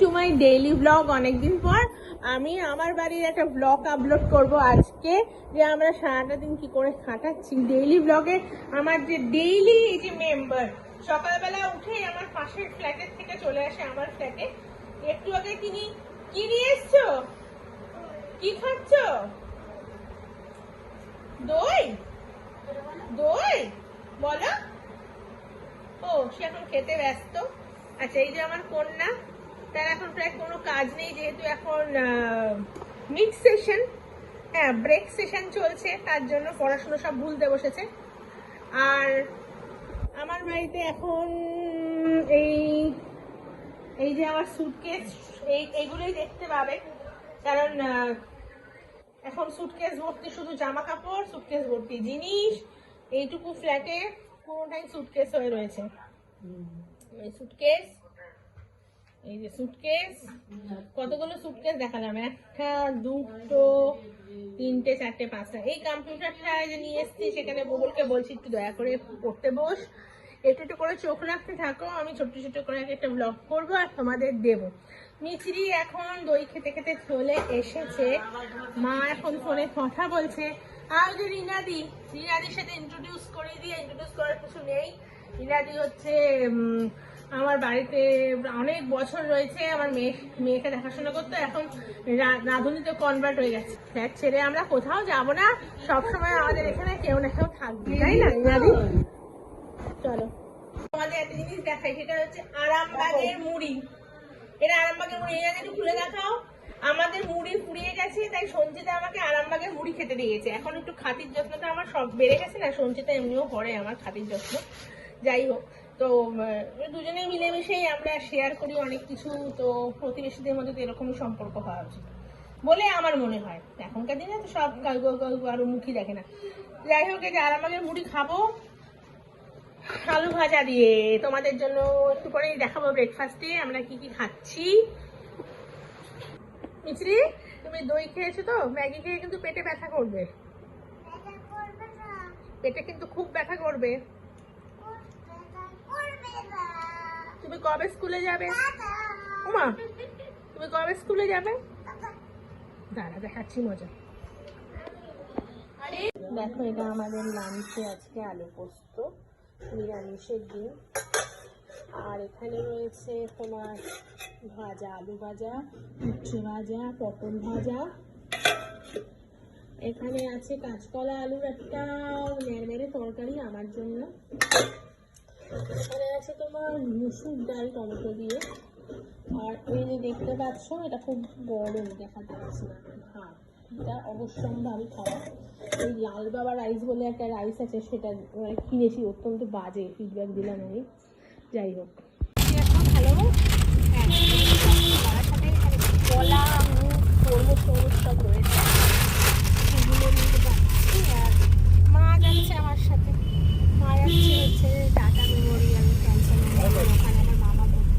To my daily blog অনেকদিন পর আমি আমার বাড়ির একটা ব্লগ আপলোড করব আজকে, যে আমরা সারাটা দিন কি করে কাটাচ্ছি। ডেইলি ব্লগে আমার যে ডেইলি যে মেম্বার সকালবেলা উঠেই আমার পাশের ফ্ল্যাটের থেকে চলে আসে আমার ফ্ল্যাটে একটু আগে তিনি কি নিয়ে এসছো? কি খাচ্ছ? দই? দই? বলো। ও, সে এখন খেতে ব্যস্ত। আচ্ছা এই যে আমার কন্যা। তার এখন প্রায় কোনো কাজ নেই যেহেতু এখন মিড সেশন হ্যাঁ ব্রেক সেশন চলছে তার জন্য পড়াশুনো সব ভুলতে বসেছে। আর আমার বাড়িতে এখন এই এই যে আমার সুটকেস এই এইগুলোই দেখতে পাবে। কারণ এখন সুটকেস ভর্তি শুধু জামা কাপড় সুটকেস ভর্তি জিনিস এইটুকু ফ্ল্যাটে পুরোটাই সুটকেস হয়ে রয়েছে। এই সুটকেস এই যে সুটকেস কতগুলো সুটকেস দেখালাম একটা, দুটো, তিনটে, চারটে, পাঁচটা। এই কম্পিউটারটা যে নিয়ে এসেছি, সেখানে গুগলকে বলছি, একটু দয়া করে পড়তে বস। একটু একটু করে চোখ রাখতে থাকো। আমি ছোট্ট ছোট্ট করে একটা ব্লগ করব আর তোমাদের দেবো। মিচড়ি এখন দই খেতে খেতে চলে এসেছে। মা এখন ফোনে কথা বলছে। আর যে রিনাদি। রিনাদির সাথে ইন্ট্রোডিউস করে দিয়ে ইন্ট্রোডিউস করার কিছু নেই। রিনাদি হচ্ছে আমার বাড়িতে অনেক বছর রয়েছে আমার মেয়ে, মেয়েকে দেখাশোনা করতো। এখন রাঁধুনিতে কনভার্ট হয়ে গেছে। ফ্ল্যাট ছেড়ে আমরা কোথাও যাব না। সবসময় আমাদের এখানে কেউ না কেউ থাকবে, তাই না চলো। একটা জিনিস দেখাই, সেটা হচ্ছে আরামবাগের মুড়ি। এটা আরামবাগের মুড়ি। একটু খুলে দেখাও। আমাদের মুড়ি গেছে, তাই আমাকে আরামবাগের মুড়ি খেতে দিয়েছে। এখন একটু খাতির আমার সব বেড়ে গেছে না এমনিও আমার খাতির যত্ন। যাই হোক। তো আহ, দুজনে মিলেমিশেই আমরা শেয়ার করি অনেক কিছু তো প্রতিবেশীদের মধ্যে তো এরকমই সম্পর্ক হওয়া উচিত। বলে আমার মনে হয় এখনকার দিনে তো সব গল্প গল্প কারও মুখই দেখে না। যাই হোক এই যে আরামবাগের মুড়ি খাব আলু ভাজা দিয়ে তোমাদের জন্য একটু পরেই দেখাবো ব্রেকফাস্টে আমরা কি কি খাচ্ছি। মিছরি তুমি দই খেয়েছো তো? ম্যাগি খেয়ে কিন্তু পেটে ব্যথা করবে। পেটে কিন্তু খুব ব্যথা করবে। তুমি কবে স্কুলে যাবে? ওমা তুমি কবে স্কুলে যাবে? দাঁড়া, দেখাচ্ছি মজা। দেখো, এটা আমাদের লাঞ্চে আজকে আলু পোস্ত, নিরামিষের দিন। আর এখানে রয়েছে তোমার ভাজা, আলু ভাজা উচ্ছে ভাজা, পটল ভাজা। এখানে আছে কাঁচকলা আলুর একটা মেরমেরে তরকারি আমার জন্য। এখানে আছে তোমার মুসুর ডাল, টমেটো দিয়ে। আর এই যে দেখতে পাচ্ছ, এটা খুব বড় দেখা যাচ্ছে না। ভাত এটা অবশ্যম্ভাবী খাবার। এই লাল বাবা রাইস বলে একটা রাইস আছে, সেটা মানে কিনেছি, অত্যন্ত বাজে ফিডব্যাক দিলাম আমি। যাই হোক। এখন হ্যাঁ তার কলা মুখ তরমুজ টরমুজ সব রয়েছে এগুলো নিয়ে মা যাচ্ছে আমার সাথে। মা হচ্ছে টাটা মেমোরিয়াল ক্যান্সার ওখানে আমার মামা ভর্তি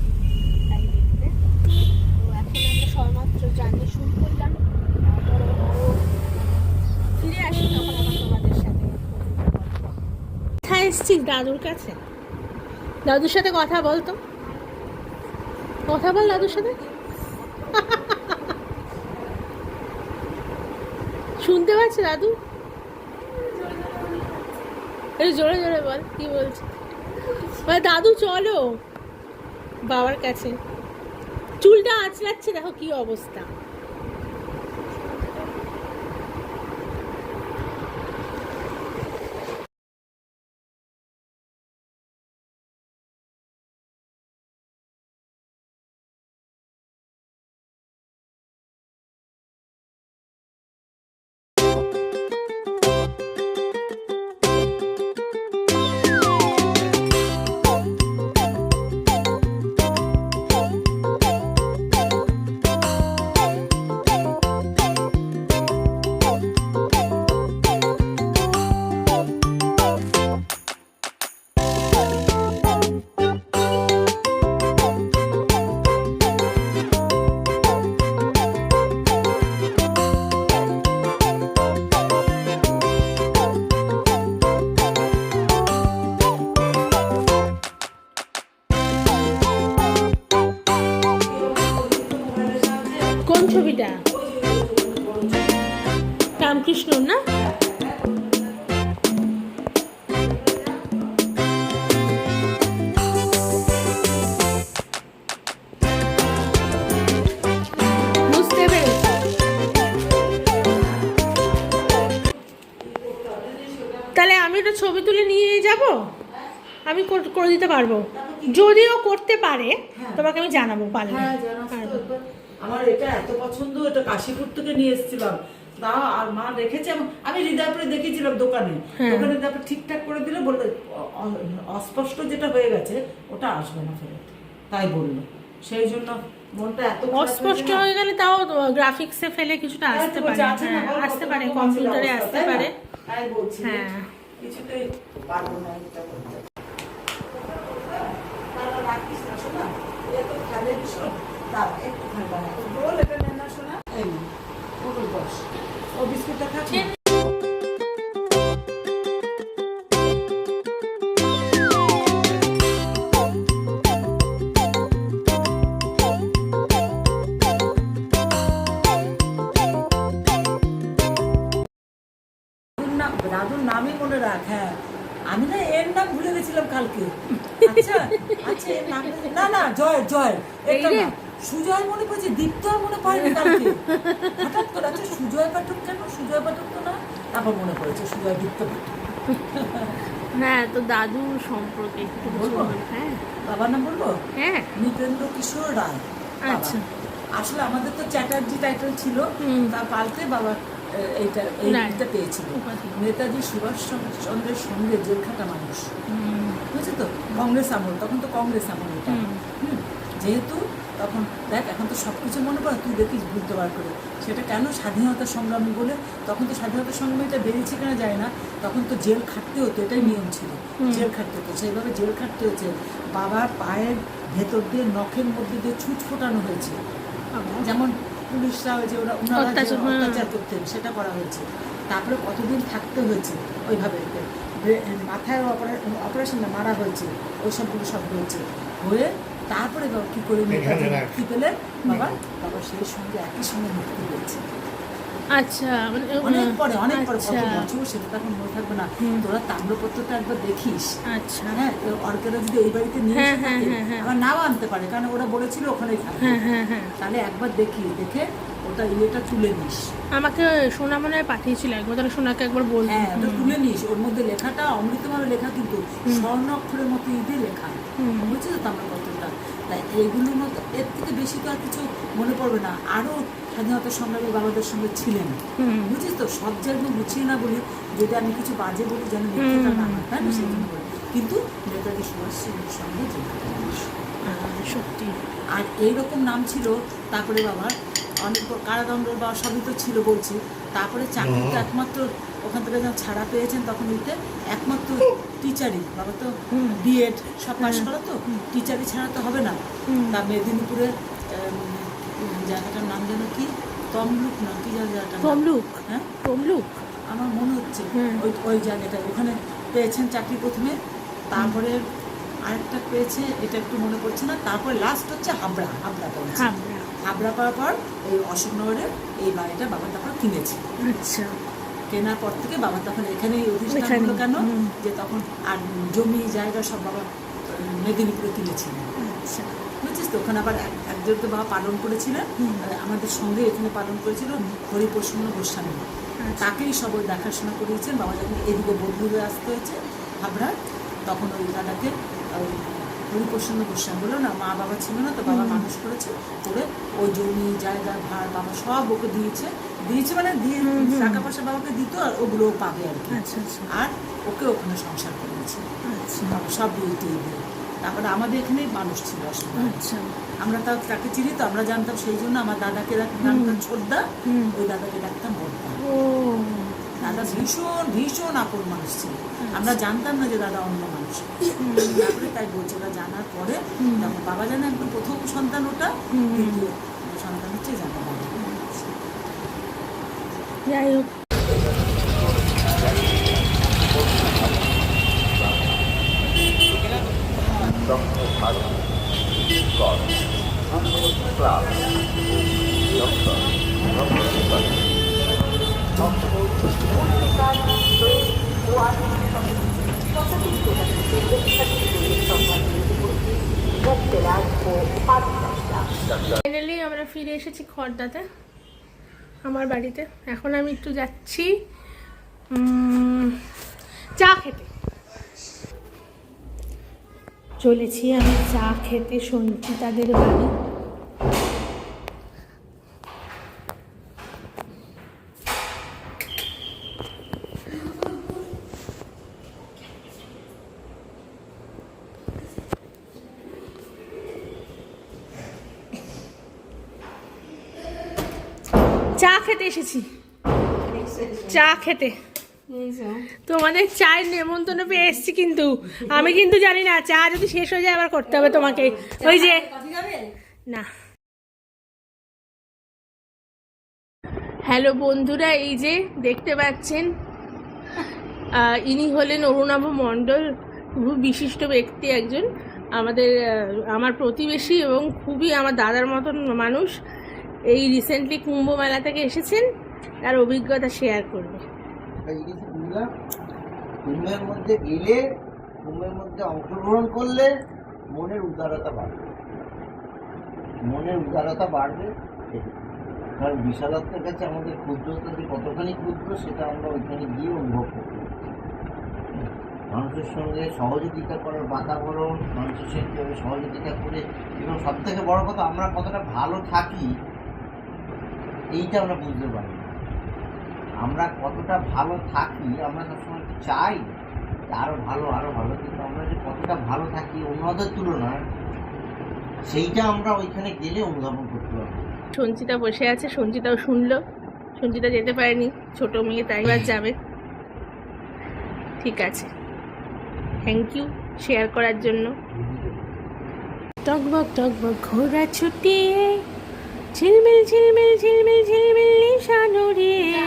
তো এখন আমরা সবেমাত্র জার্নি শুরু করলাম তারপরে আরও ফিরে তখন আবার তোমাদের সাথে কোথায় এসছিস? দাদুর কাছে? দাদুর সাথে কথা বলতো কথা বল দাদুর সাথে। শুনতে পাচ্ছে দাদু? জোরে জোরে বল কি বলছে বলে, দাদু চলো। বাবার কাছে। চুলটা আঁচড়াচ্ছে দেখো কি অবস্থা। তুলে নিয়ে যাব আমি করে দিতে পারব। যদিও করতে পারে তোমাকে আমি জানাব পারলে। হ্যাঁ। আমার এটা এত পছন্দ এটা কাশীপুর থেকে নিয়ে এসেছিলাম। তা আর মা রেখেছে আমি হৃদয়পুরে দেখেছিলাম দোকানে। হ্যাঁ। দোকানে তারপর ঠিকঠাক করে দিলে বলল অস্পষ্ট যেটা হয়ে গেছে ওটা আসবে না ফেরত। তাই বলল। সেই জন্য মনটা এত অস্পষ্ট হয়ে গেলে তাও গ্রাফিক্সে ফেলে কিছুটা আসতে পারে। হ্যাঁ আসতে পারে কম্পিউটারে আসতে পারে। তাই বলছি। হ্যাঁ। কিছুতেই পারব না এটা করতে তাহলে রাখিস না, শোনা। এ তো খালে ভীষণ। দাঁড়া, একটু ঠান্ডা। রোল এটা নে না, শোনা। বিস্কুটটা খাস দাদুর নামই মনে রাখ হ্যাঁ। আমি না এর নাম ভুলে গেছিলাম কালকে। আচ্ছা আচ্ছা এর নাম না না জয় জয় এটা না। সুজয় মনে পড়েছে দীপ্ত মনে পড়েনি কালকে। হঠাৎ করে আচ্ছা সুজয় পাঠক কেন? সুজয় পাঠক তো না? তারপর মনে পড়েছে সুজয় দীপ্ত পাঠক। হ্যাঁ তো দাদুর সম্পর্কে একটু বলব? হ্যাঁ। বাবার নাম বলব? হ্যাঁ। নৃপেন্দ্র কিশোর রায়। আচ্ছা। আসলে আমাদের তো চ্যাটার্জি টাইটেল ছিল তা পাল্টে বাবা এইটা। এইটা পেয়েছিল। নেতাজি সুভাষ চন্দ্রের সঙ্গে জেল খাটা মানুষ। বুঝলি তো? কংগ্রেস আমল তখন তো কংগ্রেস আমল এটা। যেহেতু তখন দেখ এখন তো সব কিছু মনে পড়ে তুই দেখিস বুঝতে বার করে। সেটা কেন স্বাধীনতা সংগ্রামী বলে? তখন তো স্বাধীনতা সংগ্রামীটা বেরিয়েছে কিনা যায় না। তখন তো জেল খাটতে হতো এটাই নিয়ম ছিল। জেল খাটতে হতো। সেইভাবে জেল খাটতে হয়েছে। বাবার পায়ের ভেতর দিয়ে নখের মধ্যে দিয়ে ছুঁচ ফোটানো হয়েছে। যেমন পুলিশরা ওই যে ওরা ওনারা অত্যাচার, হ্যাঁ। করতেন সেটা করা হয়েছে। তারপরে কতদিন থাকতে হয়েছে ওইভাবে? মাথায় অপারেশন মারা হয়েছে ওই সবগুলো সব হয়েছে। হয়ে তারপরে বাবা কি করে কি পেলে বাবা বাবা সেই সঙ্গে একই সঙ্গে মুক্তি পেয়েছে। আচ্ছা মানে অনেক পরে অনেক পরে কত আচ্ছা বছর সেটা তো এখন মনে থাকবে না। তোরা তাম্রপত্রটা একবার দেখিস। আচ্ছা। হ্যাঁ অর্কেরা যদি এই বাড়িতে নিয়ে হ্যাঁ, হ্যাঁ, হ্যাঁ। আবার নাও আনতে পারে কারণ ওরা বলেছিল হ্যাঁ হ্যাঁ হ্যাঁ। তাহলে একবার দেখি দেখে ওটা ইয়েটা তুলে নিস। আমাকে সোনা মনে হয় পাঠিয়েছিল একবার তাহলে সোনাকে একবার বল। হ্যাঁ ওটা তুলে নিস। ওর মধ্যে লেখাটা অমৃতভাবে লেখা কিন্তু স্বর্ণ অক্ষরের মতো ইদে লেখা। হুম। বুঝছ তো আমার কতটা তাই এগুলো মতো এর থেকে বেশি তো আর কিছু মনে পড়বে না। আরও স্বাধীনতা সংগ্রামী বাবাদের সঙ্গে ছিলেন। বুঝিস তো সব জায়গায় গুছিয়ে না বলি যেটা আমি কিছু বাজে বলি যেন না হয়, তাই না? সেই জন্য বলি। কিন্তু নেতাজি সুভাষ চন্দ্রের সঙ্গে সত্যি। আর এইরকম নাম ছিল তারপরে বাবা অনেক কারাদণ্ড বা সবই তো ছিল বলছি। তারপরে চাকরি তো একমাত্র ওখান থেকে যখন ছাড়া পেয়েছেন তখন ওইতে একমাত্র টিচারই। বাবা তো হুম। বিএড সব পাশ করা তো? টিচারই ছাড়া তো হবে না। তা মেদিনীপুরে জায়গাটার নাম যেন কি? তমলুক না কি যেন জায়গাটার তমলুক। হ্যাঁ? তমলুক। আমার মনে হচ্ছে হুম। ওই ওই জায়গাটা। ওখানে পেয়েছেন চাকরি প্রথমে। তারপরে আরেকটা পেয়েছে এটা একটু মনে পড়ছে না। তারপরে লাস্ট হচ্ছে হাবড়া। হাবড়া পেয়েছে হাবড়া পাওয়ার পর এই অশোকনগরে এই বাড়িটা বাবা তখন কিনেছে। আচ্ছা। কেনার পর থেকে বাবা তখন এখানেই অধিষ্ঠান হলো কেন? যে তখন আর জমি জায়গা সব বাবা মেদিনীপুরে কিনেছিলেন আচ্ছা। বুঝছিস তো? ওখানে আবার এক- একজন তো বাবা পালন করেছিলেন আমাদের সঙ্গে এখানে পালন করেছিল হরিপ্রসন্ন গোস্বামী। আচ্ছা। তাকেই সবাই দেখাশোনা করিয়েছেন। বাবা যখন এদিকে বদলি হয়ে আসতে হয়েছে হাবড়া তখন ওই দাদাকে হরিপ্রসন্ন গোস্বামী বলল না মা বাবা ছিল না তো বাবা মানুষ করেছে করে ওই জমি জায়গা ভাড় বাবা সব ওকে দিয়েছে। দিয়েছে মানে দিয়ে। টাকা পয়সা বাবাকে দিত আর ওগুলো পাবে আর কি। আচ্ছা আচ্ছা। আর ওকে ওখানে সংসার করিয়েছে আচ্ছা। সব দিয়ে দিয়ে তারপরে আমাদের এখানেই মানুষ ছিল আমরা তাও তাকে চিনি তো আমরা জানতাম সেই জন্য আমার দাদাকে ডাক- জানতাম ছোটদা ওই দাদাকে ডাকতাম বড়দা। দাদা ভীষণ ভীষণ আপন মানুষ ছিল। আমরা জানতাম না যে দাদা অন্য মানুষ। তারপরে তাই বলছে ওটা জানার পরে। তারপর বাবা জানে একদম প্রথম সন্তান ওটা সন্তান হচ্ছে জানা যাই হোক। ফাইনালি আমরা ফিরে এসেছি খড়দাতে, আমার বাড়িতে। এখন আমি একটু যাচ্ছি চা খেতে। চলেছি আমি চা খেতে শুনছি তাদের বাড়ি। চা খেতে এসেছি। চা খেতে। তোমাদের চায়ের নেমন্তন্ন পেয়ে এসেছি কিন্তু। আমি কিন্তু জানি না, চা যদি শেষ হয়ে যায় আবার করতে হবে তোমাকে। ওই যে না। হ্যালো বন্ধুরা, এই যে দেখতে পাচ্ছেন ইনি হলেন অরুণাভ মণ্ডল খুব বিশিষ্ট ব্যক্তি একজন। আমাদের আমার প্রতিবেশী এবং খুবই আমার দাদার মতন মানুষ। এই রিসেন্টলি কুম্ভ মেলা থেকে এসেছেন, তার অভিজ্ঞতা শেয়ার করবে। কুম্ভের মধ্যে গেলে কুম্ভের মধ্যে অংশগ্রহণ করলে মনের উদারতা বাড়বে। মনের উদারতা বাড়বে কারণ বিশালত্বের কাছে আমাদের ক্ষুদ্রতা যে কতখানি ক্ষুদ্র, সেটা আমরা ওইখানে গিয়ে অনুভব করতে মানুষের সঙ্গে সহযোগিতা করার বাতাবরণ, মানুষের সঙ্গে সহযোগিতা করে, এবং সব থেকে বড় কথা, আমরা কতটা ভালো থাকি এইটা আমরা বুঝতে পারি আমরা কতটা ভালো থাকি আমরা সবসময় চাই যে আরও ভালো আরও ভালো কিন্তু আমরা যে কতটা ভালো থাকি অন্যদের তুলনায় সেইটা আমরা ওইখানে গেলে অনুধাবন করতে পারব। সঞ্চিতা বসে আছে সঞ্চিতাও শুনলো। সঞ্চিতা যেতে পারেনি ছোট মেয়ে তাই এবার যাবে। ঠিক আছে। থ্যাংক ইউ শেয়ার করার জন্য। টকবক টকবক ঘোড়া ছুটিয়ে ঝিলমিল ঝিলমিল ঝিলমিল ঝিলমিল নিশান উড়িয়ে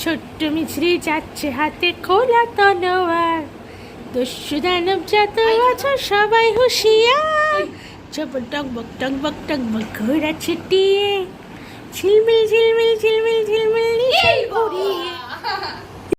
ছোট্ট মিছরি যাচ্ছে হাতে খোলা তলোয়ার। দস্যু দানব যত আছো সবাই হুঁশিয়ার। চপল টকবক টকবক টকবক ঘোড়া ছুটিয়ে। ঝিলমিল ঝিলমিল ঝিলমিল ঝিলমিল নিশান